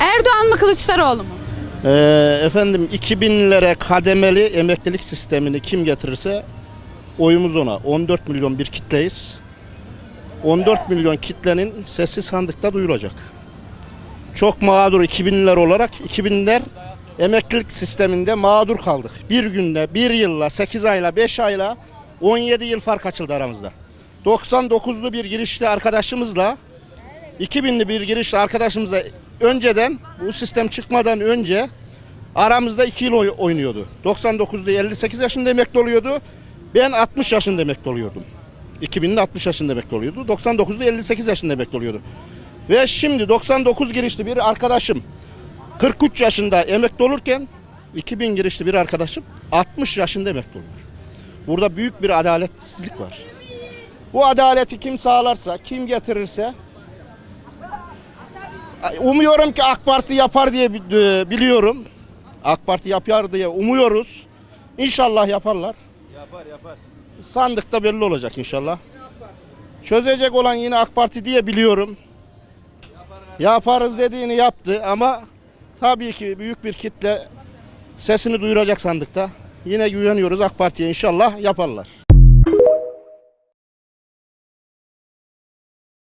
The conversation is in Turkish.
Erdoğan mı Kılıçdaroğlu mu? Ee, efendim 2000'lere kademeli emeklilik sistemini kim getirirse oyumuz ona. 14 milyon bir kitleyiz. 14 milyon kitlenin sesi sandıkta duyulacak. Çok mağdur 2000'ler olarak 2000'ler emeklilik sisteminde mağdur kaldık. Bir günde, bir yılla, 8 ayla, 5 ayla 17 yıl fark açıldı aramızda. 99'lu bir girişli arkadaşımızla 2000'li bir girişli arkadaşımızla önceden bu sistem çıkmadan önce aramızda 2 yıl oy- oynuyordu. 99'da 58 yaşında emekli oluyordu. Ben 60 yaşında emekli oluyordum. 2000'de 60 yaşında emekli oluyordu. 99'da 58 yaşında emekli oluyordu. Ve şimdi 99 girişli bir arkadaşım 43 yaşında emekli olurken 2000 girişli bir arkadaşım 60 yaşında emekli oluyor. Burada büyük bir adaletsizlik var. Bu adaleti kim sağlarsa, kim getirirse umuyorum ki AK Parti yapar diye e, biliyorum. AK Parti yapar diye umuyoruz. İnşallah yaparlar. Yapar yapar. Sandıkta belli olacak inşallah. Çözecek olan yine AK Parti diye biliyorum. Yaparız dediğini yaptı ama tabii ki büyük bir kitle sesini duyuracak sandıkta. Yine güveniyoruz AK Parti'ye inşallah yaparlar.